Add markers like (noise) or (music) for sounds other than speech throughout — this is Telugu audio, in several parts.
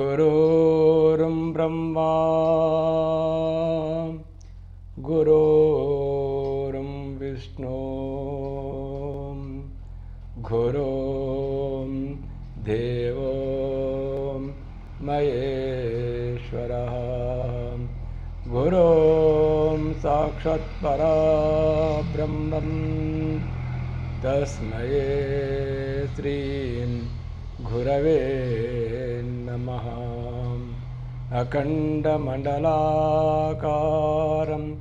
Kuro अखण्डमण्डलाकारं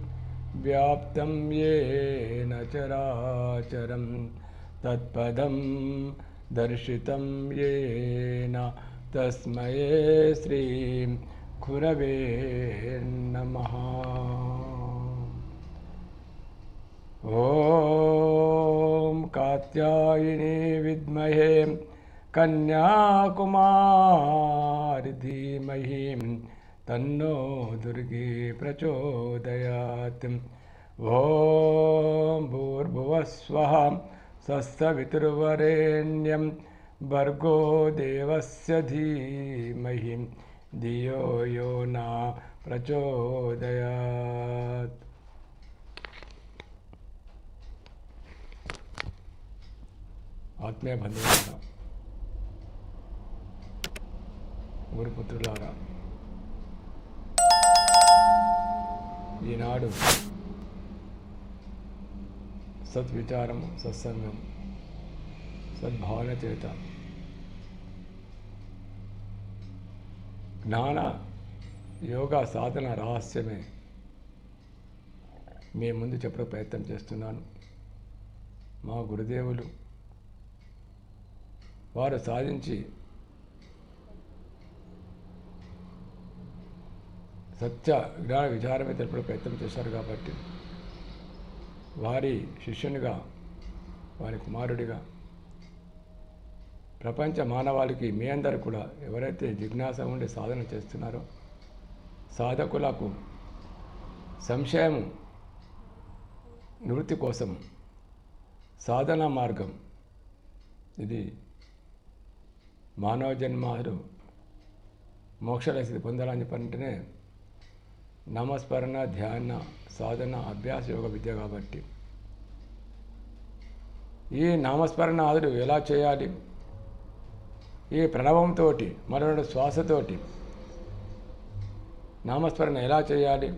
व्याप्तं येन चराचरं, तत्पदं दर्शितं येन तस्मै श्रीं गुरवे नमः। ॐ कात्यायिनी विद्महे, कन्याकुमारि धीमहि। तन्नो दुर्गे प्रचोदयात् ॐ भूर्भुवः स्वः स्वस्तवितुर्वरेण्यं भर्गो देवस्य धीमहि धियो यो न प्रचोदयात् ఆత్మీయ బంధువులారా గురుపుత్రులారా ఈనాడు సద్విచారం సత్సంగం సద్భావన చేత జ్ఞాన యోగా సాధన రహస్యమే మీ ముందు చెప్పడం ప్రయత్నం చేస్తున్నాను. మా గురుదేవులు వారు సాధించి సత్య జ్ఞాన విచారమే తెలిపే ప్రయత్నం చేశారు కాబట్టి వారి శిష్యునిగా వారి కుమారుడిగా ప్రపంచ మానవాళికి మీ అందరు కూడా ఎవరైతే జిజ్ఞాస ఉండి సాధన చేస్తున్నారో సాధకులకు సంశయం నివృత్తి కోసం సాధనా మార్గం. ఇది మానవ జన్మాలు మోక్షరస్థితి పొందాలని చెప్పంటేనే నామస్మరణ ధ్యాన సాధన అభ్యాస యోగ విద్య కాబట్టి. ఈ నామస్మరణ ఆదులు ఎలా చేయాలి? ఈ ప్రణవంతో మరొక శ్వాసతోటి నామస్మరణ ఎలా చేయాలి?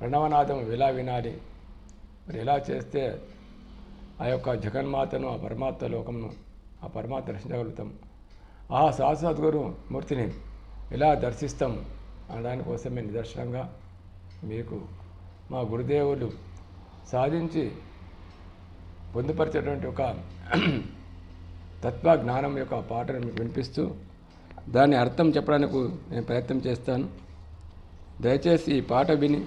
ప్రణవనాదం ఎలా వినాలి? మరి ఎలా చేస్తే ఆ యొక్క జగన్మాతను ఆ పరమాత్మ లోకంను ఆ పరమాత్మ దర్శించగలుగుతాం? ఆ సద్గురు మూర్తిని ఎలా దర్శిస్తాం? అనే నిదర్శనంగా మీకు మా గురుదేవులు సాధించి పొందుపరిచేటువంటి ఒక తత్వ జ్ఞానం యొక్క పాటను మీకు వినిపిస్తూ దాన్ని అర్థం చెప్పడానికి నేను ప్రయత్నం చేస్తాను. దయచేసి ఈ పాట విని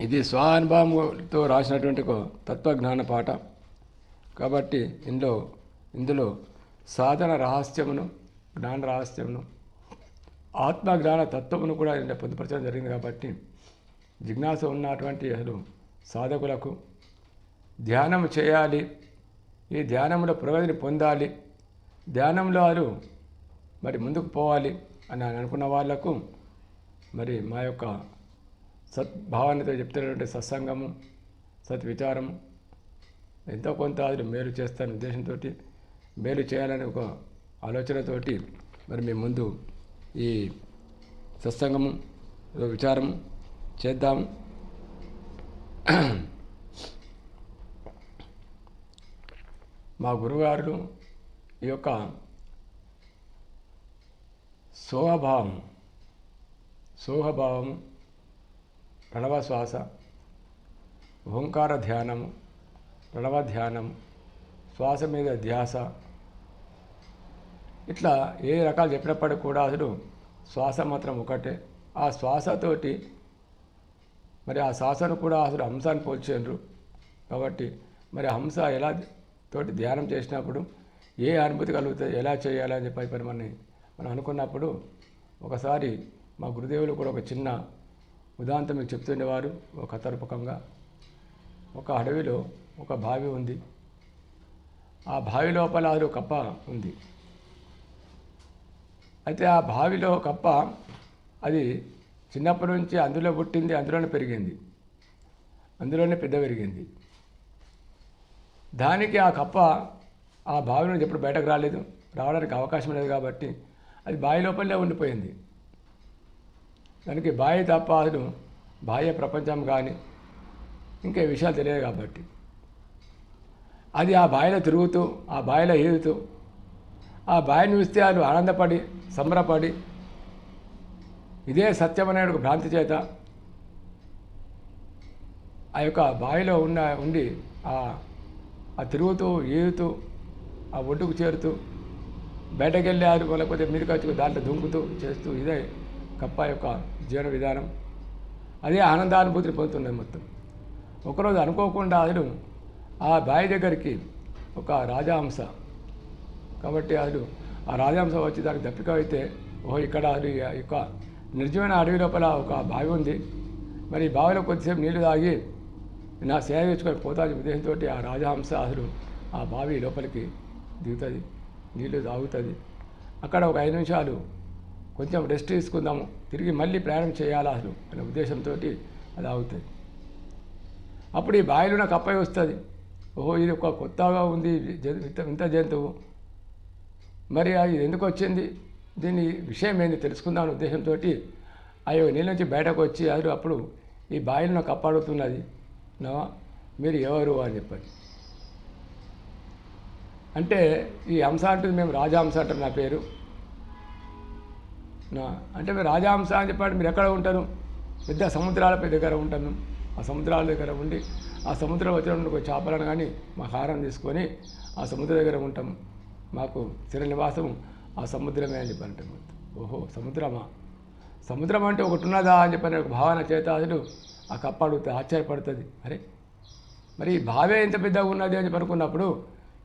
ఇది స్వానుభవంతో రాసినటువంటి ఒక తత్వజ్ఞాన పాట. కాబట్టి ఇందులో ఇందులో సాధన రహస్యమును జ్ఞాన రహస్యమును ఆత్మజ్ఞాన తత్వమును కూడా ఆయన పొందుపరచడం జరిగింది కాబట్టి జిజ్ఞాస ఉన్నటువంటి అసలు సాధకులకు ధ్యానం చేయాలి. ఈ ధ్యానంలో ప్రగతిని పొందాలి. ధ్యానంలో వారు మరి ముందుకు పోవాలి అని అనుకున్న వాళ్ళకు మరి మా యొక్క సద్భావనతో చెప్తున్నటువంటి సత్సంగము సద్విచారము ఎంతో కొంత అది మేలు చేస్తాను ఉద్దేశంతో మేలు చేయాలని ఒక ఆలోచనతోటి మరి మేము ముందు ఈ సత్సంగము విచారము చేద్దాము. మా గురుగారు ఈ యొక్క సోహభావం సోహభావము ప్రణవ శ్వాస ఓంకార ధ్యానము ప్రణవ ధ్యానం శ్వాస మీద ధ్యాస ఇట్లా ఏ రకాలు చెప్పినప్పటికీ కూడా అసలు శ్వాస మాత్రం ఒకటే. ఆ శ్వాసతోటి మరి ఆ శ్వాసను కూడా అసలు హంసాన్ని పోల్చేండ్రు కాబట్టి మరి హంస ఎలా తోటి ధ్యానం చేసినప్పుడు ఏ అనుభూతి కలుగుతుంది ఎలా చేయాలని చెప్పి మరి మనం మనం అనుకున్నప్పుడు ఒకసారి మా గురుదేవులు కూడా ఒక చిన్న ఉదాంతం మీకు చెప్తుండేవారు ఒక కథరూపకంగా ఒక అడవిలో ఒక బావి ఉంది. ఆ బావి లోపల అది కప్ప ఉంది. అయితే ఆ బావిలో కప్ప అది చిన్నప్పటి నుంచి అందులో పుట్టింది అందులోనే పెరిగింది. అందులోనే పెద్ద పెరిగింది. దానికి ఆ కప్ప ఆ బావి నుంచి ఎప్పుడు బయటకు రాలేదు. రావడానికి అవకాశం లేదు కాబట్టి అది బావి లోపలే ఉండిపోయింది. దానికి బావి తప్ప అసలు బాహ్య ప్రపంచం కానీ ఇంకా విషయాలు తెలియదు కాబట్టి. అది ఆ బావిలో తిరుగుతూ ఆ బావిలో ఈదుతూ ఆ బావిని చూస్తే వాళ్ళు ఆనందపడి సంబరపడి ఇదే సత్యమనేడు భ్రాంతి చేత ఆ యొక్క బావిలో ఉన్న ఉండి ఆ ఆ తిరుగుతూ ఈదుతూ ఆ ఒడ్డుకు చేరుతూ బయటకు వెళ్ళారు లేకపోతే మీదకి వచ్చి దాంట్లో దుంకుతూ చేస్తూ ఇదే కప్ప యొక్క జీవన విధానం. అదే ఆనందానుభూతిని పొందుతున్నది మొత్తం. ఒకరోజు అనుకోకుండా అతడు ఆ బావి దగ్గరికి ఒక రాజహంస. కాబట్టి అతడు ఆ రాజహంస వచ్చి దానికి దప్పిక అయితే ఓహో ఇక్కడ అది యొక్క నిర్జమైన అడవి లోపల ఒక బావి ఉంది. మరి ఈ బావిలో కొద్దిసేపు నీళ్ళు తాగి నా సేవ తెచ్చుకొని పోతాని ఉద్దేశంతో ఆ రాజహంస అసలు ఆ బావి లోపలికి దిగుతుంది నీళ్ళు తాగుతుంది. అక్కడ ఒక ఐదు నిమిషాలు కొంచెం రెస్ట్ తీసుకుందాము తిరిగి మళ్ళీ ప్రయాణం చేయాలా అసలు అనే ఉద్దేశంతో అది ఆగుతుంది అప్పుడు ఈ బావిలో నాకు అప్పై వస్తుంది. ఓహో ఇది ఒక కొత్తగా ఉంది ఇంత వింత జంతువు. మరి అది ఎందుకు వచ్చింది? దీని విషయం ఏంది? తెలుసుకుందామనే ఉద్దేశంతో అయ్యో నీళ్ళ నుంచి బయటకు వచ్చి అది అప్పుడు ఈ బాయిలు నాకు అప్పాడుతున్నది నా మీరు ఎవరు అని చెప్పండి. అంటే ఈ హంస అంటుంది మేము రాజహంస అంటారు నా పేరు. నా అంటే మీరు రాజహంస అని చెప్పాడు మీరు ఎక్కడ ఉంటారు? పెద్ద సముద్రాలపై దగ్గర ఉంటాను. ఆ సముద్రాల దగ్గర ఉండి ఆ సముద్రం వచ్చినప్పుడు చేపలను కానీ మా హారం తీసుకొని ఆ సముద్రం దగ్గర ఉంటాం మాకు చిర నివాసం ఆ సముద్రమే అని చెప్పారంట ఓహో సముద్రమా? సముద్రం అంటే ఒకటి ఉన్నదా అని చెప్పని ఒక భావన చేత అసలు ఆ కప్ప అడుగుతుంది ఆశ్చర్యపడుతుంది. అరే మరి ఈ బావి ఎంత పెద్దగా ఉన్నది అని చెప్పి అనుకున్నప్పుడు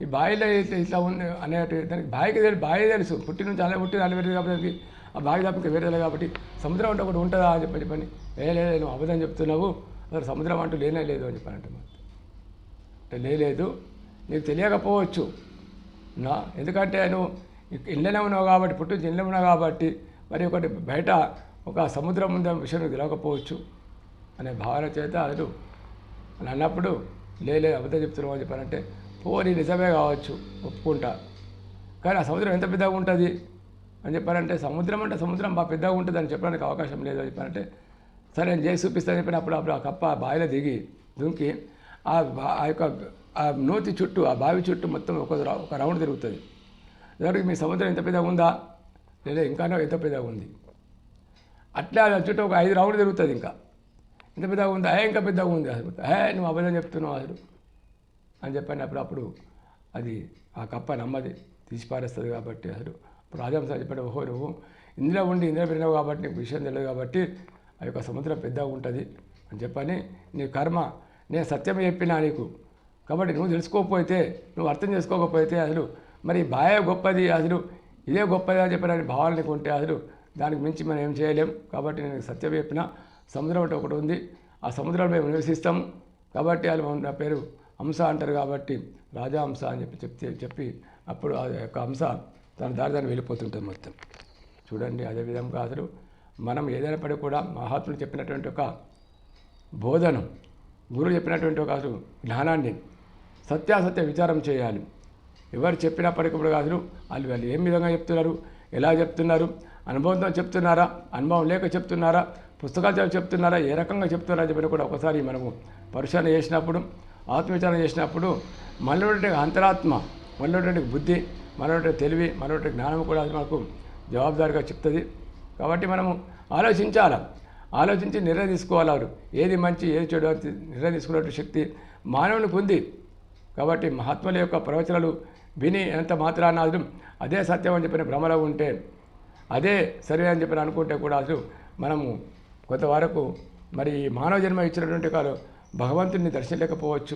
ఈ బావిలో అయితే ఇట్లా ఉంది అనేటి దానికి బావికి తెలుసు బావి తెలుసు. పుట్టి నుంచి అలా పుట్టి అలా వేరేది కాబట్టి ఆ బావి తప్ప వేరే కాబట్టి సముద్రం అంటే ఒకటి ఉంటుందా అని చెప్పని చెప్పని ఏ లేదు నువ్వు అబద్ధం చెప్తున్నావు అసలు సముద్రం అంటూ లేనే లేదు అని చెప్పని అంటే లేదు నీకు తెలియకపోవచ్చు. ఎందుకంటే నువ్వు ఇళ్ళనే ఉన్నావు కాబట్టి పుట్టి ఇళ్ళనే ఉన్నావు కాబట్టి మరి ఒకటి బయట ఒక సముద్రం ఉందనే విషయం తెలియకపోవచ్చు అనే భావన చేత అతడు అని అన్నప్పుడు లేలే అబద్ధం చెప్తున్నావు అని చెప్పారంటే పోనీ నిజమే కావచ్చు ఒప్పుకుంటా. కానీ ఆ సముద్రం ఎంత పెద్దగా ఉంటుంది? అని చెప్పారంటే సముద్రం అంటే సముద్రం బాగా పెద్దగా ఉంటుంది అని చెప్పడానికి అవకాశం లేదు అని చెప్పారంటే సరే నేను చేసి చూపిస్తాను చెప్పినప్పుడు అప్పుడు ఆ కప్ప బాయిలో బావిలో దిగి దుంకి ఆ బా- ఆ యొక్క ఆ నూతి చుట్టూ ఆ బావి చుట్టూ మొత్తం ఒక రౌ- ఒక రౌండ్ తిరుగుతుంది. దానికి మీ సముద్రం ఎంత పెద్దగా ఉందా? లేదా ఇంకానో ఎంత పెద్దగా ఉంది? అట్లా దాని చుట్టూ ఒక ఐదు రౌండ్ తిరుగుతుంది ఇంకా. ఎంత పెద్దగా ఉందా? హే ఇంకా పెద్దగా ఉంది. అసలు హే నువ్వు అబద్ధం చెప్తున్నావు అసలు. అని చెప్పినప్పుడు అప్పుడు అది ఆ కప్ప నమ్మది తీసి పారేస్తుంది కాబట్టి అసలు. ఇప్పుడు రాజహంస చెప్పాడు ఓహో నువ్వు ఇందులో ఉండి ఇందులో పెరిగినావు కాబట్టి నీకు విషయం తెలియదు కాబట్టి ఆ యొక్క సముద్రం పెద్దగా ఉంటుంది అని చెప్పని నీ కర్మ నేను సత్యం చెప్పినా నీకు కాబట్టి నువ్వు తెలుసుకోకపోతే నువ్వు అర్థం చేసుకోకపోతే అసలు మరి బాయే గొప్పది అసలు. ఇదే గొప్పది అని చెప్పిన భావాలు నీకు ఉంటే అసలు దానికి మించి మనం ఏం చేయలేం. కాబట్టి నేను సత్యం చెప్పిన సముద్రం అంటే ఒకటి ఉంది. ఆ సముద్రంలో మేము నివసిస్తాము కాబట్టి వాళ్ళు నా పేరు హంస అంటారు కాబట్టి రాజా హంస అని చెప్పి చెప్తే చెప్పి అప్పుడు ఆ యొక్క హంస తన దారి దాన్ని వెళ్ళిపోతుంటుంది మొత్తం. చూడండి అదే విధంగా అసలు మనం ఏదైనా పడి కూడా మహాత్ముడు చెప్పినటువంటి ఒక బోధను గురువు చెప్పినటువంటి ఒక అసలు జ్ఞానాన్ని సత్యాసత్య విచారం చేయాలి. ఎవరు చెప్పినప్పటికప్పుడు కాదు వాళ్ళు వాళ్ళు ఏం విధంగా చెప్తున్నారు ఎలా చెప్తున్నారు అనుభవంతో చెప్తున్నారా అనుభవం లేక చెప్తున్నారా పుస్తకాలు చదివి చెప్తున్నారా ఏ రకంగా చెప్తున్నారా చెప్పిన కూడా ఒకసారి మనము పరిశీలన చేసినప్పుడు ఆత్మవిచారణ చేసినప్పుడు మనలోటి అంతరాత్మ మనలోటి బుద్ధి మనలోటి తెలివి మనలోటి జ్ఞానం కూడా అది మనకు జవాబుదారిగా చెప్తుంది. కాబట్టి మనము ఆలోచించాలి? ఆలోచించి నిర్ణయం తీసుకోవాలి ఏది మంచి ఏది చెడు నిర్ణయం తీసుకునే శక్తి మానవునికి ఉంది. కాబట్టి మహాత్ముల యొక్క ప్రవచనాలు విని ఎంత మాత్రాన అసలు అదే సత్యం అని చెప్పిన భ్రమలో ఉంటే అదే సరే అని చెప్పి అనుకుంటే కూడా అసలు మనము కొంతవరకు మరి ఈ మానవ జన్మ ఇచ్చినటువంటి కాదు భగవంతుడిని దర్శించలేకపోవచ్చు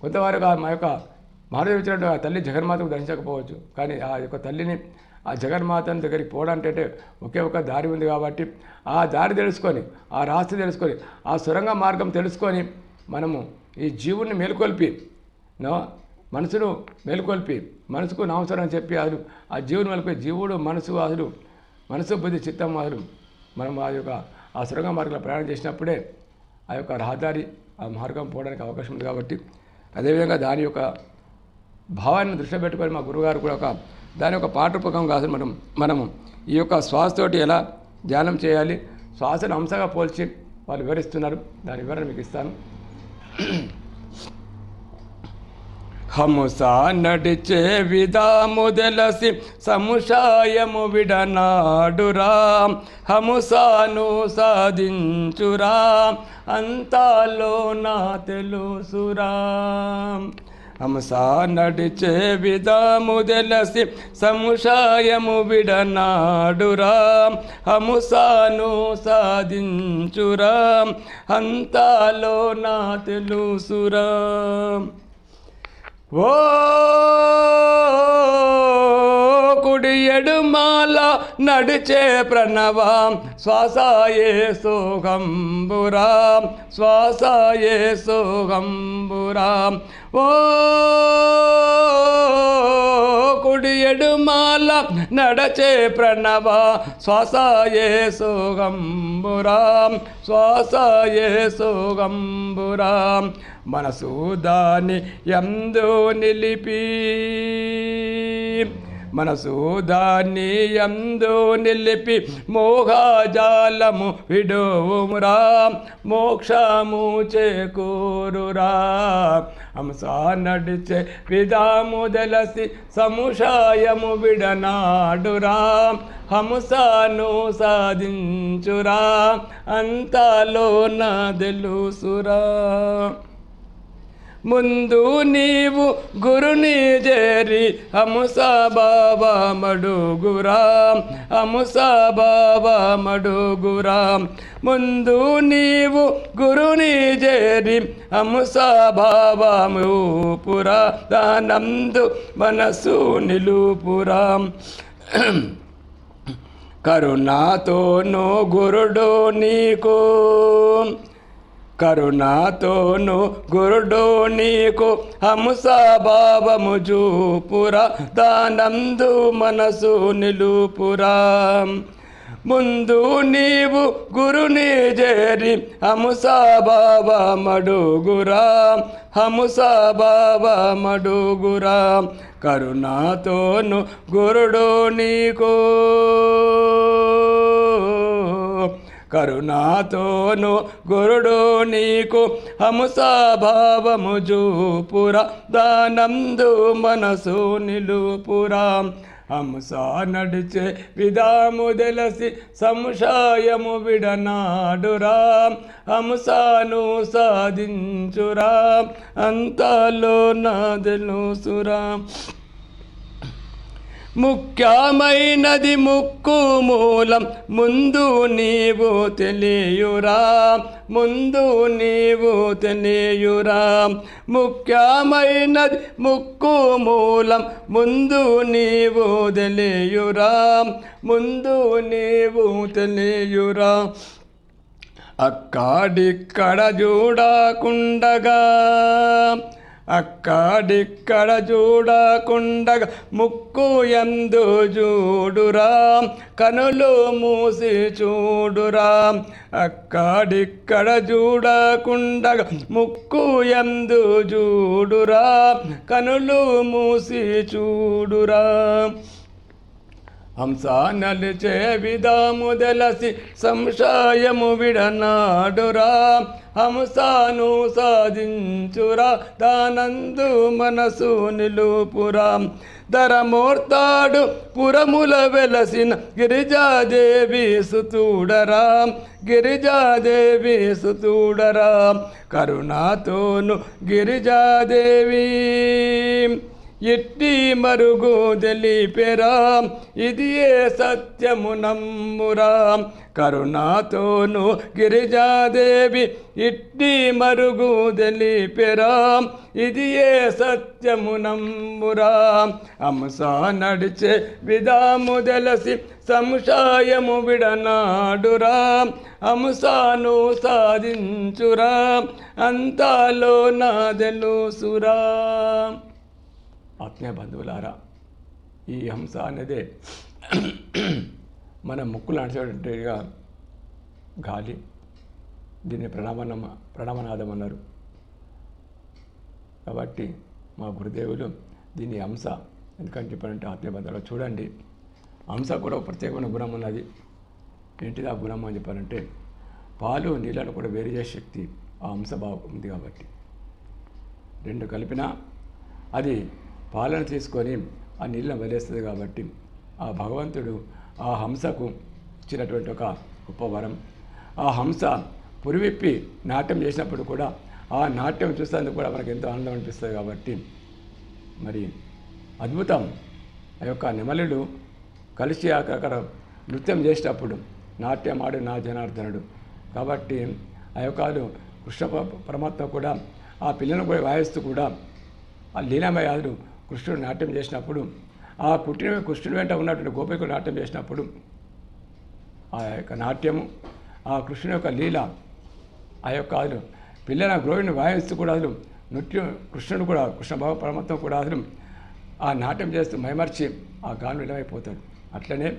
కొంతవరకు ఆ మా యొక్క మానవ ఇచ్చినటువంటి ఆ తల్లి జగన్మాతకు దర్శించకపోవచ్చు. కానీ ఆ యొక్క తల్లిని ఆ జగన్మాతని దగ్గరికి పోవడం అంటే ఒకే ఒక దారి ఉంది కాబట్టి ఆ దారి తెలుసుకొని ఆ రాస్తి తెలుసుకొని ఆ సొరంగ మార్గం తెలుసుకొని మనము ఈ జీవుని మేల్కొల్పి. నో మనసును మేల్కొల్పి. మనసుకు నవసరం అని చెప్పి అసలు ఆ జీవుని మేల్కొల్పి. జీవుడు మనసు అసలు మనసు బుద్ధి చిత్తం అసలు మనం ఆ యొక్క ఆ సురంగ మార్గంలో ప్రయాణం చేసినప్పుడే ఆ యొక్క రహదారి ఆ మార్గం పోవడానికి అవకాశం ఉంది కాబట్టి అదేవిధంగా దాని యొక్క భావాన్ని దృష్టిలో పెట్టుకొని మా గురుగారు కూడా ఒక దాని యొక్క పాఠరూపకం కాదు మనం మనము ఈ యొక్క శ్వాసతోటి ఎలా ధ్యానం చేయాలి శ్వాసను అంశంగా పోల్చి వాళ్ళు వివరిస్తున్నారు. దాని వివరణ మీకు ఇస్తాను. హముసా నడిచే విధాము దెలసి సముషాయము విడనాడురా. హముసాను సాధించురా. అంతాలో నా తెలుసురా. హంసా నడిచే విధాము దెలసి సముషాయము విడనాడురా. హముసాను సాధించురా. అంతాలో నా తెలుసురా. ఓ కుడి ఎడుమాల నడిచే ప్రణవ. శ్వాసాయే సోగంబురా శ్వాసాయే సోగంబురా ఓ కుడి ఎడుమాల నడచే ప్రణవ. శ్వాసాయే సోగంబురా శ్వాసాయే సోగంబురా మనసు దాని ఎందు నిలిపి మనసు దాన్ని ఎందు నిలిపి మోహజాలము విడోమురా మోక్షము చేకూరురా. హంస నడిచే విధాము దలసి సముషాయము విడనాడురా. హంసను సాధించురా అంతలో నా తెలుసురా ముందు నీవు గురుని చేరి హముస బాబా మడుగురాం హముస బాబా మడుగురాం. ముందు నీవు గురుని చేరి హముస బాబా మూపురా దానందు మనసు నిలుపురా. కరుణాతోనో గురుడు నీకు. కరుణాతోను గురుడు నీకు హంస భావము చూపురా దానందు మనసు నిలుపురా. ముందు నీవు గురుని చేరి హంస బాబ మడుగురా హంస బాబ మడుగురా కరుణాతోను గురుడు నీకు కరుణాతోను గురుడు నీకు హంసభావము జూపుర దానందు మనసు నిలుపురా. హంస నడిచే విధాము దెలసి సంశయము విడనాడురా. హంసను సాధించురా అంతలో నా తెలుసురా ముఖ్యమైనది ముక్కు మూలం. ముందు నీవు తెలియురా. ముందు నీవు తెలియురా. ముఖ్యమైనది ముక్కు మూలం. ముందు నీవు తెలియురా. ముందు నీవు తెలియురా. అక్కడిక్కడ చూడకుండగా అక్కడిక్కడ చూడకుండగా ముక్కు ఎందు చూడురా కనులు మూసి చూడురా. అక్కడిక్కడ చూడకుండగా ముక్కు ఎందు చూడురా కనులు మూసి చూడురా. హంస నలిచే విధాము దెలసి సంశయము విడనాడురా. హంసను సాధించురా దానందు మనసు నిలుపురా. ధరమూర్తాడు పురముల వెలసిన గిరిజాదేవి సుతూడరా. గిరిజాదేవి సుతూడరా కరుణాతోను గిరిజాదేవి. ఎట్టి మరుగు తెలిపెరా. ఇది ఏ సత్యము నమ్మురా. కరుణాతోను గిరిజాదేవి ఇట్టి మరుగు తెలిపెరా. ఇది ఏ సత్యము నమ్మురా. అంశ నడిచే విధాము తెలసి సంశయము విడనాడురా. అంశాను సాధించురా. అంతాలో నా తెలుసురా ఆత్మీయ బంధువులారా ఈ హంస అనేది మన ముక్కులు నడిచేటట్టుగా గాలి. దీన్ని ప్రణామనం ప్రణామనాదం అన్నారు. కాబట్టి మా గురుదేవులు దీన్ని హంస ఎందుకని చెప్పారంటే ఆత్మీయ బంధువులు చూడండి హంస కూడా ఒక ప్రత్యేకమైన గుణం ఉన్నది. ఏంటిది ఆ గుణం అని చెప్పారంటే పాలు నీళ్ళను కూడా వేరు చేసే శక్తి ఆ హంస బాగు ఉంది కాబట్టి. రెండు కలిపినా అది పాలన తీసుకొని ఆ నీళ్ళను వదిలేస్తుంది కాబట్టి ఆ భగవంతుడు ఆ హంసకు ఇచ్చినటువంటి ఒక గొప్ప వరం ఆ హంస పురివిప్పి నాట్యం చేసినప్పుడు కూడా ఆ నాట్యం చూసేందుకు కూడా మనకు ఎంతో ఆనందం అనిపిస్తుంది కాబట్టి మరి అద్భుతం. ఆ యొక్క నెమలుడు కలిసి అక్కడ నృత్యం చేసేటప్పుడు నాట్యం ఆడు నా జనార్దనుడు. కాబట్టి ఆ యొక్క కృష్ణ పరమాత్మ కూడా ఆ పిల్లను కూడా వాయిస్తూ కూడా ఆ లీనమయాదుడు కృష్ణుడు నాట్యం చేసినప్పుడు ఆ కుట్టిన కృష్ణుడి వెంట ఉన్నటువంటి గోపికుడు నాట్యం చేసినప్పుడు ఆ యొక్క నాట్యము ఆ కృష్ణుని యొక్క లీల ఆ యొక్క అసలు పిల్లల గ్రోవిని వాయిస్తూ కూడా అసలు నృత్యం కృష్ణుడు కూడా కృష్ణ భావ పరమాత్మ కూడా అసలు ఆ నాట్యం చేస్తూ మైమర్చి ఆ గాను విలమైపోతాడు అట్లనే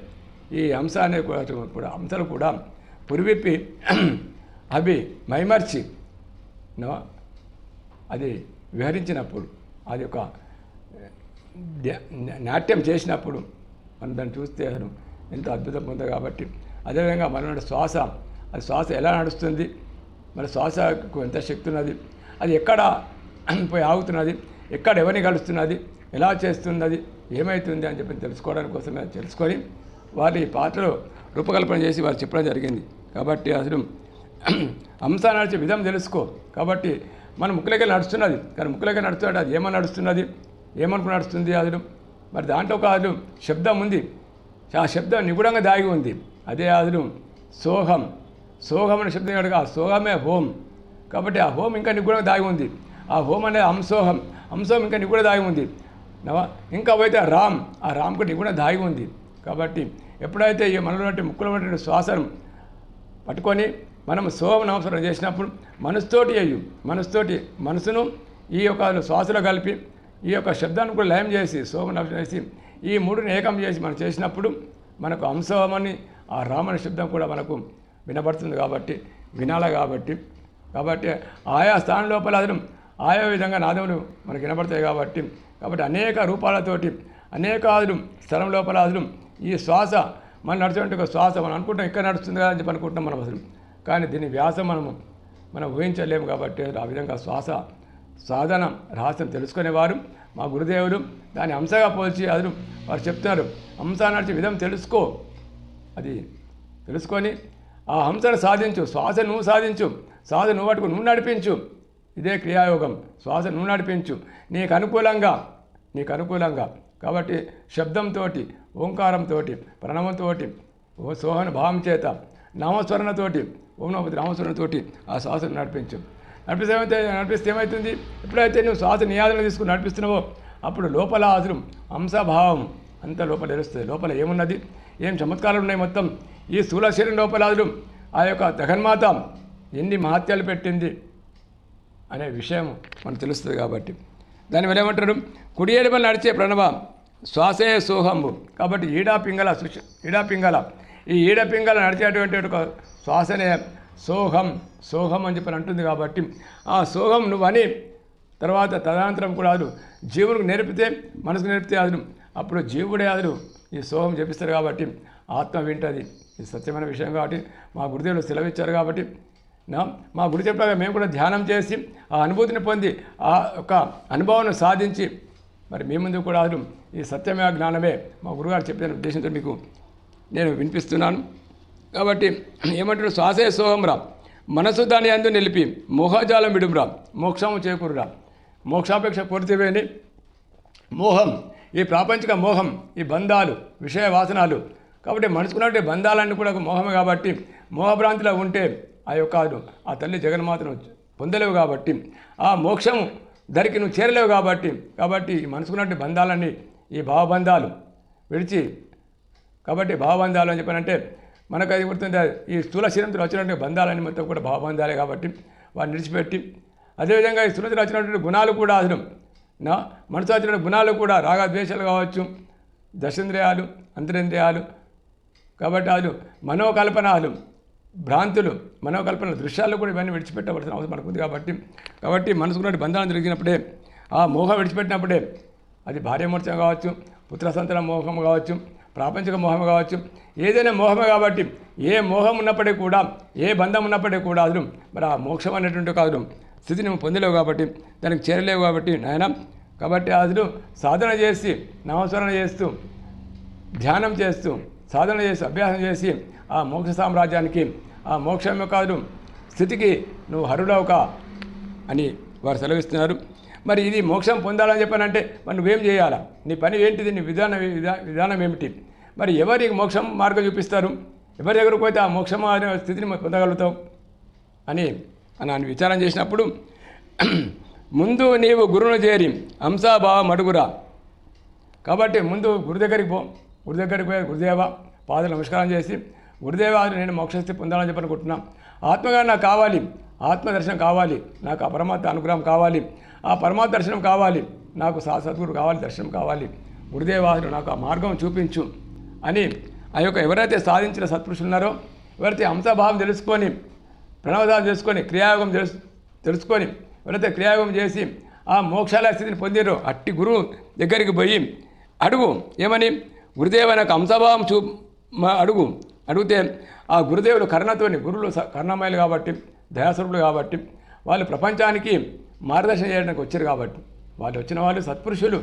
ఈ హంస అనే కూడా కూడా హంసలు కూడా పురివిప్పి అవి మైమర్చి నో అది విహరించినప్పుడు అది ఒక నాట్యం చేసినప్పుడు మనం దాన్ని చూస్తే అసలు ఎంతో అద్భుతం ఉంది కాబట్టి అదేవిధంగా మన శ్వాస అది శ్వాస ఎలా నడుస్తుంది? మన శ్వాసకు ఎంత శక్తి ఉన్నది? అది ఎక్కడ (clears throat) పోయి ఆగుతున్నది? ఎక్కడ ఎవరిని కలుస్తున్నది? ఎలా చేస్తున్నది? ఏమవుతుంది అని చెప్పి తెలుసుకోవడానికి కోసమే తెలుసుకొని వారి పాటలో రూపకల్పన చేసి వారు చెప్పడం జరిగింది. కాబట్టి అసలు (clears throat) హంస నడిచే విధం తెలుసుకో. కాబట్టి మన ముక్కులకే నడుస్తున్నది. కానీ ముక్కులకే నడుస్తున్నట్టు అది ఏమని నడుస్తున్నది? ఏమనుకుని నడుస్తుంది అసలు మరి దాంట్లో ఒక అసలు శబ్దం ఉంది. ఆ శబ్దం నిగుడంగా దాగి ఉంది. అదే అసలు సోహం. సోహం అనే శబ్దం కనుక ఆ సోహమే హోం. కాబట్టి ఆ హోం ఇంకా నిగుడంగా దాగి ఉంది. ఆ హోం అనేది అంశోహం హంసోహం ఇంకా నిగుడ దాగి ఉంది. నవ ఇంకా పోయితే రామ్. ఆ రామ్ నిగుణ దాగి ఉంది. కాబట్టి ఎప్పుడైతే ఈ మనలో ఉన్నటువంటి ముక్కులో ఉన్నటువంటి శ్వాసను పట్టుకొని మనం సోమ నమస్కారం చేసినప్పుడు మనసుతోటి అయ్యు. మనసుతోటి మనసును ఈ యొక్క శ్వాసలో కలిపి ఈ యొక్క శబ్దాన్ని కూడా లయం చేసి సోమ చేసి ఈ మూడుని ఏకం చేసి మనం చేసినప్పుడు మనకు అంశమని ఆ రామని శబ్దం కూడా మనకు వినబడుతుంది కాబట్టి వినాల కాబట్టి. కాబట్టి ఆయా స్థానం లోపల అతను ఆయా విధంగా నాదములు మనకు వినబడతాయి కాబట్టి కాబట్టి అనేక రూపాలతోటి అనేక ఆదులు స్థలం లోపల ఆదులు ఈ శ్వాస మనం నడుచుకుంటే ఒక శ్వాస మనం అనుకుంటాం ఇక్కడ నడుస్తుంది కదా అని చెప్పి అనుకుంటున్నాం మనం అసలు. కానీ దీని వ్యాసం మనము మనం ఊహించలేము కాబట్టి ఆ విధంగా శ్వాస సాధన రహస్యం తెలుసుకునేవారు. మా గురుదేవులు దాని అంశగా పోల్చి అదురు వారు చెప్తున్నారు హంస నడిచే విధం తెలుసుకో. అది తెలుసుకొని ఆ హంసను సాధించు శ్వాస నువ్వు సాధించు శ్వాస నువ్వు పట్టుకు నువ్వు నడిపించు. ఇదే క్రియాయోగం శ్వాస నువ్వు నడిపించు. నీకు అనుకూలంగా నీకు అనుకూలంగా. కాబట్టి శబ్దంతో ఓంకారంతో ప్రణవంతో ఓ సోహన భావం చేత నామస్మరణతోటి ఓం నమతి నామస్మరణతోటి ఆ శ్వాసను నడిపించు. నడిపిస్తే ఏమైతే నడిపిస్తే ఏమవుతుంది ఎప్పుడైతే నువ్వు శ్వాస నియాదన తీసుకుని నడిపిస్తున్నావో అప్పుడు లోపల అసలు హంసభావం అంత లోపల ఎరుస్తుంది లోపల ఏమున్నది? ఏం చమత్కారాలు ఉన్నాయి మొత్తం? ఈ స్థూల శరీరం లోపల అసలు ఆ యొక్క జగన్మాత ఎన్ని మహత్యాలు పెట్టింది అనే విషయం మనకు తెలుస్తుంది కాబట్టి. దానివల్ల ఏమంటారు? కుడి ఎడమలు నడిచే ప్రణవ శ్వాసే సోహంబు. కాబట్టి ఈడా పింగళ సుష ఈడా పింగళ. ఈ ఈడ పింగళ నడిచేటువంటి ఒక శ్వాసనే సోహం సోహం అని చెప్పని అంటుంది కాబట్టి ఆ సోహం నువ్వని తర్వాత తదనంతరం కూడా అదు జీవునికి నేర్పితే మనసుకు నేర్పితే అదును అప్పుడు జీవుడే అదును ఈ సోహం చెప్పిస్తారు కాబట్టి ఆత్మ వింటది. ఇది సత్యమైన విషయం కాబట్టి మా గురుదేవులు సెలవిచ్చారు కాబట్టి నా మా గురు చెప్పాక మేము కూడా ధ్యానం చేసి ఆ అనుభూతిని పొంది ఆ యొక్క అనుభవాన్ని సాధించి మరి మీ ముందు కూడా అసలు ఈ సత్యమే జ్ఞానమే మా గురుగారు చెప్పిన ఉద్దేశంతో మీకు నేను వినిపిస్తున్నాను. కాబట్టి ఏమంటారు? శ్వాసే సోహంరా మనసు దాని అందు నిలిపి మోహజాలం విడుమురా మోక్షము చేకూరురా మోక్షాపేక్ష పూర్తివేని మోహం ఈ ప్రాపంచిక మోహం ఈ బంధాలు విషయ వాసనాలు. కాబట్టి మనసుకున్నటువంటి బంధాలన్నీ కూడా ఒక మోహమే కాబట్టి మోహభ్రాంతిలో ఉంటే ఆ యొక్క ఆ తల్లి జగన్మాతను పొందలేవు కాబట్టి ఆ మోక్షము ధరికి నువ్వు చేరలేవు కాబట్టి కాబట్టి ఈ మనసుకున్నటువంటి బంధాలన్నీ ఈ భావబంధాలు విడిచి కాబట్టి భావబంధాలు అని చెప్పానంటే మనకు అది గుర్తుంటే ఈ స్థూల శరీరంతో వచ్చినటువంటి బంధాలన్నీ మొత్తం కూడా భావబంధాలే కాబట్టి వాటిని విడిచిపెట్టి అదేవిధంగా ఈ స్థూలతో వచ్చినటువంటి గుణాలు కూడా అసలు నా మనసు వచ్చిన గుణాలు కూడా రాగద్వేషాలు కావచ్చు దశేంద్రియాలు అంతరేంద్రియాలు కాబట్టి అసలు మనోకల్పనాలు భ్రాంతులు మనోకల్పన దృశ్యాలు కూడా ఇవన్నీ విడిచిపెట్టవలసిన అవసరం మనకు ఉంది కాబట్టి కాబట్టి మనసుకున్నటువంటి బంధాలు జరిగినప్పుడే ఆ మోహం విడిచిపెట్టినప్పుడే అది భార్యమూర్చం కావచ్చు పుత్ర సంతాన మోహం కావచ్చు ప్రాపంచిక మోహం కావచ్చు ఏదైనా మోహమే కాబట్టి ఏ మోహం ఉన్నప్పటికీ కూడా ఏ బంధం ఉన్నప్పటికీ కూడా అసలు మరి ఆ మోక్షం అనేటువంటి కాదు. స్థితిని నువ్వు పొందలేవు కాబట్టి దానికి చేరలేవు కాబట్టి నాయన. కాబట్టి అదును సాధన చేసి నామస్మరణ చేస్తూ ధ్యానం చేస్తూ సాధన చేసి అభ్యాసం చేసి ఆ మోక్ష సామ్రాజ్యానికి ఆ మోక్షం యొక్క స్థితికి నువ్వు హరుడవుక అని వారు సెలవిస్తున్నారు. మరి ఇది మోక్షం పొందాలని చెప్పానంటే మరి నువ్వేం చేయాలా? నీ పని ఏంటిది? నీ విధానం విధా- విధానం ఏమిటి? మరి ఎవరికి మోక్షం మార్గం చూపిస్తారు? ఎవరి దగ్గరకు పోతే ఆ మోక్షం అనే స్థితిని పొందగలుగుతాం? అని అని విచారం చేసినప్పుడు ముందు నీవు గురువును చేరి అంశాభావం అడుగురా. కాబట్టి ముందు గురు దగ్గరికి పో. గురు దగ్గరికి పోయి గురుదేవ పాదలు నమస్కారం చేసి గురుదేవ నేను మోక్షస్థితి పొందాలని చెప్పి అనుకుంటున్నా. ఆత్మగా నాకు కావాలి. ఆత్మ దర్శనం కావాలి. నాకు ఆ పరమాత్మ అనుగ్రహం కావాలి. ఆ పరమాత్మ దర్శనం కావాలి. నాకు సా సద్గురు కావాలి దర్శనం కావాలి. గురుదేవాసులు నాకు ఆ మార్గం చూపించు. అని ఆ యొక్క ఎవరైతే సాధించిన సత్పురుషులు ఉన్నారో ఎవరైతే అంశభావం తెలుసుకొని ప్రణవదానం తెలుసుకొని క్రియాయోగం తెలుసు తెలుసుకొని ఎవరైతే క్రియాయోగం చేసి ఆ మోక్షాల స్థితిని పొందిరో అట్టి గురువు దగ్గరికి పోయి అడుగు ఏమని? గురుదేవ నాకు అంశభావం చూ అడుగు. అడిగితే ఆ గురుదేవులు కర్ణతోని గురువులు స- కర్ణమయులు కాబట్టి దయాసురులు కాబట్టి వాళ్ళు ప్రపంచానికి మార్గదర్శనం చేయడానికి వచ్చారు కాబట్టి. వాళ్ళు వచ్చిన వాళ్ళు సత్పురుషులు.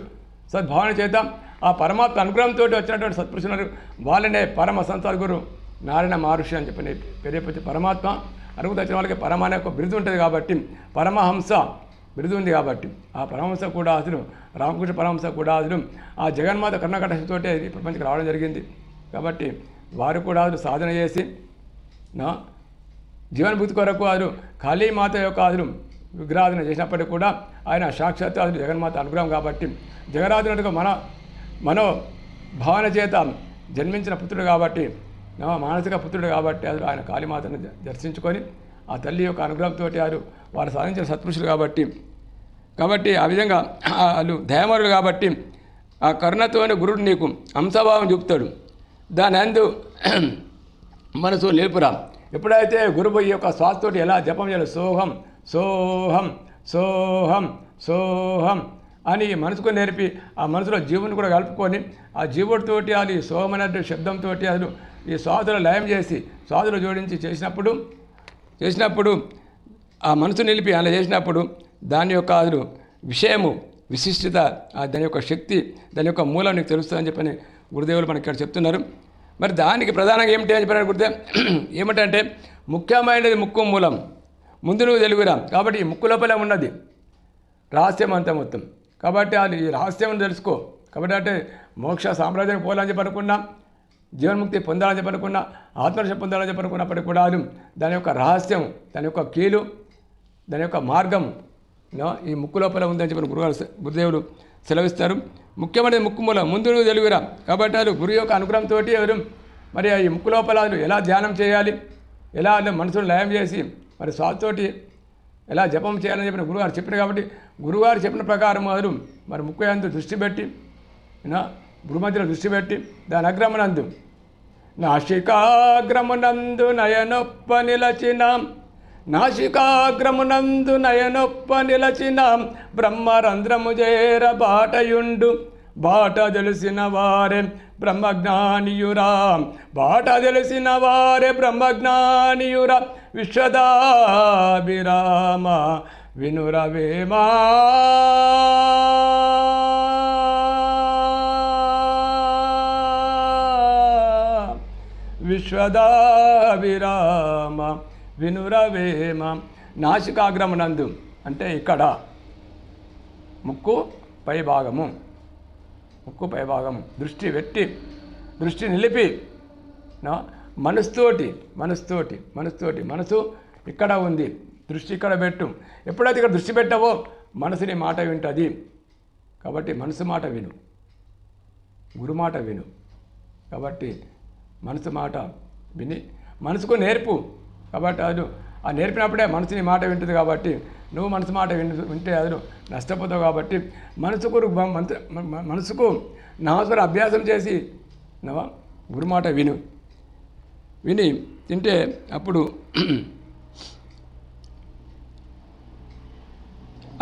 సద్భావన చేద్దాం. ఆ పరమాత్మ అనుగ్రహంతో వచ్చినటువంటి సత్పురుషులు వాళ్ళనే పరమ సంతగురు నారాయణ మహర్షి అని చెప్పి పేరేపతి పరమాత్మ. అనుకుంటూ వచ్చిన వాళ్ళకి పరమ అనే ఒక బిరుదు ఉంటుంది కాబట్టి పరమహంస బిరుదు ఉంది కాబట్టి ఆ పరమహంస కూడా అసలు రామకృష్ణ పరమహంస కూడా అసలు ఆ జగన్మాత కర్ణకటతోటే ఈ ప్రపంచకి రావడం జరిగింది. కాబట్టి వారు కూడా అసలు సాధన చేసి నా జీవనభూతి కొరకు అసలు కాళీమాత యొక్క అసలు విగ్రహాధన చేసినప్పటికీ కూడా ఆయన సాక్షాత్ అసలు జగన్మాత అనుగ్రహం కాబట్టి జగరాధునట్టుగా మన మనో భావన చేత జన్మించిన పుత్రుడు కాబట్టి మానసిక పుత్రుడు కాబట్టి అసలు ఆయన కాళీమాతను దర్శించుకొని ఆ తల్లి యొక్క అనుగ్రహంతో వారు వారు సాధించిన సత్పురుషులు కాబట్టి కాబట్టి ఆ విధంగా వాళ్ళు దయమరులు కాబట్టి ఆ కరుణతోనే గురుడు నీకు అంశభావం చూపుతాడు. దాని అందు (clears throat) మనసు లేపురా ఎప్పుడైతే గురువు ఈ యొక్క శ్వాసతోటి ఎలా జపం చేయాలి సోహం సోహం సోహం సోహం అని మనసుకు నేర్పి ఆ మనసులో జీవుని కూడా కలుపుకొని ఆ జీవుడితోటి అది సోమనటువంటి శబ్దంతో అసలు ఈ స్వాదులు లయం చేసి స్వాదులు జోడించి చేసినప్పుడు చేసినప్పుడు ఆ మనసు నిలిపి అలా చేసినప్పుడు దాని యొక్క అసలు విషయము విశిష్టత దాని యొక్క శక్తి దాని యొక్క మూలం నీకు తెలుస్తుందని చెప్పని గురుదేవులు మనకి ఇక్కడ చెప్తున్నారు. మరి దానికి ప్రధానంగా ఏమిటి అని చెప్పిన గురుదేవ్? (clears throat) ఏమిటంటే ముఖ్యమైనది ముక్కు మూలం. ముందు నువ్వు తెలుగురా. కాబట్టి ఈ ముక్కు లోపలే ఉన్నది. రహస్యం అంతా మొత్తం. కాబట్టి అది ఈ రహస్యం తెలుసుకో. కాబట్టి అంటే మోక్ష సామ్రాజ్యం పోవాలని చెప్పి అనుకున్నా జీవన్ముక్తి పొందాలని చెప్పి అనుకున్నా ఆత్మరక్ష పొందాలని చెప్పి అనుకున్నప్పటికీ కూడా దాని యొక్క రహస్యం దాని యొక్క కీలు దాని యొక్క మార్గం ఈ ముక్కు లోపల ఉందని చెప్పిన గురుగారు గురుదేవుడు సెలవిస్తారు. ముఖ్యమైనది ముక్కు మూలం ముందు తెలివిరా. తెలుగురా కాబట్టి అది గురు యొక్క అనుగ్రహంతో ఎవరు మరి ఈ ముక్కు లోపల ఎలా ధ్యానం చేయాలి ఎలా మనసును లయం చేసి మరి స్వాతోటి ఎలా జపం చేయాలని చెప్పిన గురుగారు చెప్పారు కాబట్టి గురుగారు చెప్పిన ప్రకారం మొదలు మరి ముక్కు దృష్టి పెట్టి నా భూమధ్యలో దృష్టి పెట్టి దాని అగ్రమనందు నాశికాగ్రమునందు నయనొప్ప నిలచినాం నాశికాగ్రమునందు నయనొప్ప నిలచినాం బ్రహ్మరంధ్రము చేర బాటయుండు బాట తెలిసిన వారే బ్రహ్మజ్ఞానియురా. బాట తెలిసిన వారే బ్రహ్మజ్ఞానియురా. విశ్వదాభిరామ వినురవేమా. విశ్వదాభిరామ వినురవేమ. నాసికాగ్రమనందు అంటే ఇక్కడ ముక్కు పై భాగము ముక్కు పైభాగం దృష్టి పెట్టి దృష్టి నిలిపి నా మనసుతోటి మనసుతోటి మనసుతోటి మనసు ఇక్కడ ఉంది. దృష్టి ఇక్కడ పెట్టు. ఎప్పుడైతే ఇక్కడ దృష్టి పెట్టావో మనసుని మాట వింటుంది. కాబట్టి మనసు మాట విను. గురు మాట విను. కాబట్టి మనసు మాట విని మనసుకు నేర్పు. కాబట్టి అది ఆ నేర్పినప్పుడే మనసు నీ మాట వింటుంది కాబట్టి నువ్వు మనసు మాట వింటు వింటే అది నష్టపోతావు కాబట్టి మనసుకు రు- మనసుకు నామస్వర అభ్యాసం చేసి నవా గురు మాట విను. విని తింటే అప్పుడు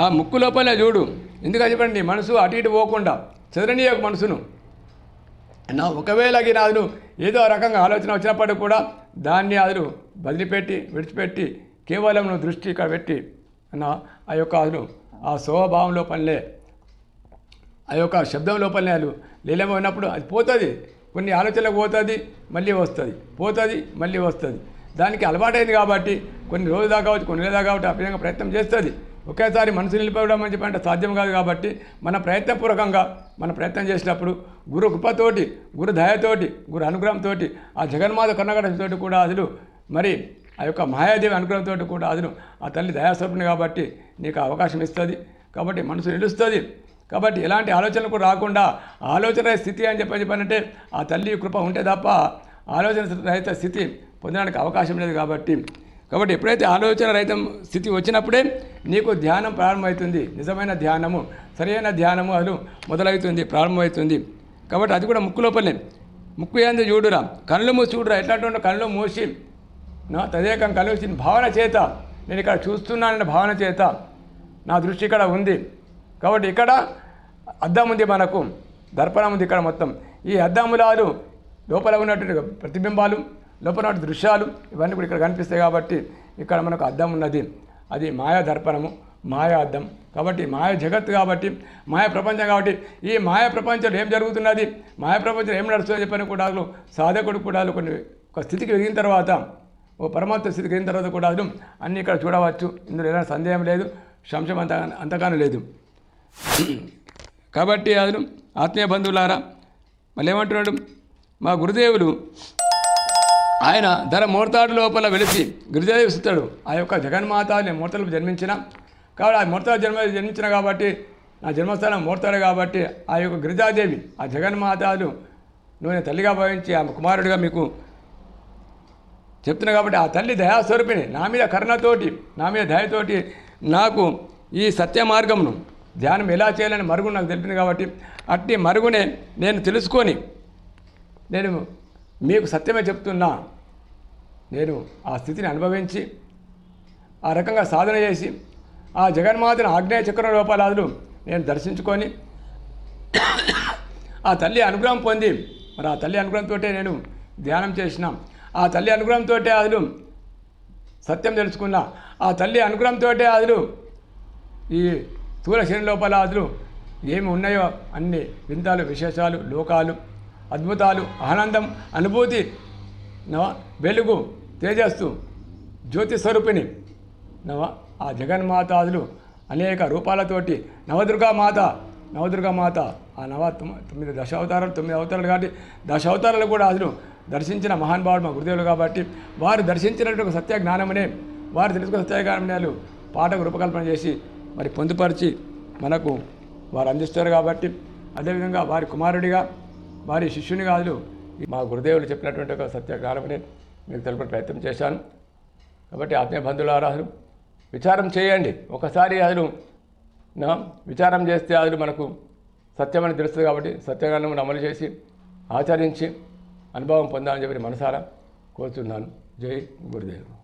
ఆ ముక్కు లోపలే చూడు. ఎందుకని చెప్పండి? మనసు అటు ఇటు పోకుండా చెదరనీయకు మనసును. నా ఒకవేళ గిన ఏదో రకంగా ఆలోచన వచ్చినప్పటికీ కూడా దాన్ని అదును వదిలిపెట్టి విడిచిపెట్టి కేవలం దృష్టి ఇక్కడ పెట్టి అన్న ఆ యొక్క అదును ఆ స్వభావం లోపలనే ఆ యొక్క శబ్దం లోపలనే అది లీలమైనప్పుడు అది పోతుంది. కొన్ని ఆలోచనలకు పోతుంది మళ్ళీ వస్తుంది. పోతుంది మళ్ళీ వస్తుంది. దానికి అలవాటైంది కాబట్టి కొన్ని రోజులు దాకా కొన్ని రోజులు దాకా కావచ్చు ఆ విధంగా ప్రయత్నం చేస్తుంది. ఒకేసారి మనసు నిలిపడం అని చెప్పి అంటే సాధ్యం కాదు కాబట్టి మన ప్రయత్నపూర్వకంగా మన ప్రయత్నం చేసినప్పుడు గురు కృపతోటి గురు దయతోటి గురు అనుగ్రహంతోటి ఆ జగన్మాత కన్నగడంతో కూడా అదులు మరి ఆ యొక్క మాయాదేవి అనుగ్రహంతో కూడా అదును ఆ తల్లి దయాస్వరూపిణి కాబట్టి నీకు అవకాశం ఇస్తుంది. కాబట్టి మనసు నిలుస్తుంది. కాబట్టి ఎలాంటి ఆలోచనలు కూడా రాకుండా ఆలోచన స్థితి అని చెప్పని చెప్పానంటే ఆ తల్లి కృప ఉంటే తప్ప ఆలోచన రహిత స్థితి పొందడానికి అవకాశం లేదు కాబట్టి కాబట్టి ఎప్పుడైతే ఆలోచన రహిత స్థితి వచ్చినప్పుడే నీకు ధ్యానం ప్రారంభమవుతుంది. నిజమైన ధ్యానము సరైన ధ్యానము అది మొదలవుతుంది ప్రారంభమవుతుంది. కాబట్టి అది కూడా ముక్కు లోపలనే ముక్కు ఏంది చూడురా. కళ్ళు మూసి చూడురా. ఎట్లాంటి కళ్ళు మూసి నా తదేకం కలిసి భావన చేత నేను ఇక్కడ చూస్తున్నానన్న భావన చేత నా దృష్టి ఇక్కడ ఉంది. కాబట్టి ఇక్కడ అద్దం ఉంది మనకు. దర్పణం ఉంది ఇక్కడ మొత్తం. ఈ అద్దములాలు లోపల ఉన్నటువంటి ప్రతిబింబాలు లోపల దృశ్యాలు ఇవన్నీ కూడా ఇక్కడ కనిపిస్తాయి కాబట్టి ఇక్కడ మనకు అద్దం ఉన్నది. అది మాయా దర్పణము మాయా అద్దం. కాబట్టి మాయ జగత్తు కాబట్టి మాయ ప్రపంచం కాబట్టి ఈ మాయ ప్రపంచంలో ఏం జరుగుతున్నది? మాయ ప్రపంచంలో ఏం నడుస్తుందో చెప్పని కూడా సాధకుడు కూడా కొన్ని ఒక స్థితికి ఎదిగిన తర్వాత ఓ పరమాత్మ స్థితికి ఎదిగిన తర్వాత కూడా అన్నీ ఇక్కడ చూడవచ్చు. ఇందులో ఎలాంటి సందేహం లేదు సంశయం అంత అంతగానూ లేదు. కాబట్టి అతను ఆత్మీయ బంధువులారా మళ్ళీ ఏమంటున్నాడు? మా గురుదేవులు ఆయన ధర ముహూర్తాడు లోపల వెలిసి గిరిజాదేవి సుత్తాడు. ఆ యొక్క జగన్మాత నేను ముహూర్తలు జన్మించిన కాబట్టి ఆ ముహూర్తాలు జన్మ జన్మించిన కాబట్టి నా జన్మస్థానం మూర్తాడు కాబట్టి ఆ యొక్క గిరిజాదేవి ఆ జగన్మాతాలు నువ్వు తల్లిగా భావించి ఆమె కుమారుడిగా మీకు చెప్తున్నా కాబట్టి ఆ తల్లి దయాస్వరూపిణి నా మీద కరుణతోటి నా మీద దయతోటి నాకు ఈ సత్య మార్గమును ధ్యానం ఎలా చేయాలని మరుగు నాకు తెలిపింది కాబట్టి అట్టి మరుగునే నేను తెలుసుకొని నేను మీకు సత్యమే చెప్తున్నా. నేను ఆ స్థితిని అనుభవించి ఆ రకంగా సాధన చేసి ఆ జగన్మాతను ఆగ్నేయ చక్రం రూపాలాదులు నేను దర్శించుకొని ఆ తల్లి అనుగ్రహం పొంది మరి ఆ తల్లి అనుగ్రహంతో నేను ధ్యానం చేసిన ఆ తల్లి అనుగ్రహంతో అదులు సత్యం తెలుసుకున్న ఆ తల్లి అనుగ్రహంతో అదులు ఈ స్థూల శరీర లోపల అదులు ఏమి ఉన్నాయో అన్ని వింతాలు విశేషాలు లోకాలు అద్భుతాలు ఆనందం అనుభూతి నవ వెలుగు తేజస్సు జ్యోతి స్వరూపిణి. నవ ఆ జగన్మాతాదులు అనేక రూపాలతోటి నవదుర్గా మాత నవదుర్గా మాత. ఆ నవ తొమ్మి- తొమ్మిది దశావతారాలు తొమ్మిది అవతారాలు కాబట్టి దశ అవతారాలు కూడా అసలు దర్శించిన మహానుభావుడు మా గురుదేవులు కాబట్టి వారు దర్శించినటువంటి సత్య జ్ఞానమనే వారు తెలుసుకున్న సత్య జ్ఞానాలు పాటకు రూపకల్పన చేసి మరి పొందుపరిచి మనకు వారు అందిస్తారు కాబట్టి అదేవిధంగా వారి కుమారుడిగా వారి శిష్యుని అసలు మా గురుదేవులు చెప్పినటువంటి ఒక సత్య మీకు తెలుపే ప్రయత్నం చేశాను. కాబట్టి ఆత్మీయ బంధువులారా విచారం చేయండి. ఒకసారి అసలు విచారం చేస్తే అసలు మనకు సత్యమని తెలుస్తుంది కాబట్టి సత్యజ్ఞానం అమలు చేసి ఆచరించి అనుభవం పొందాలని చెప్పి మనసారా కోరుతున్నాను జై గురుదేవుడు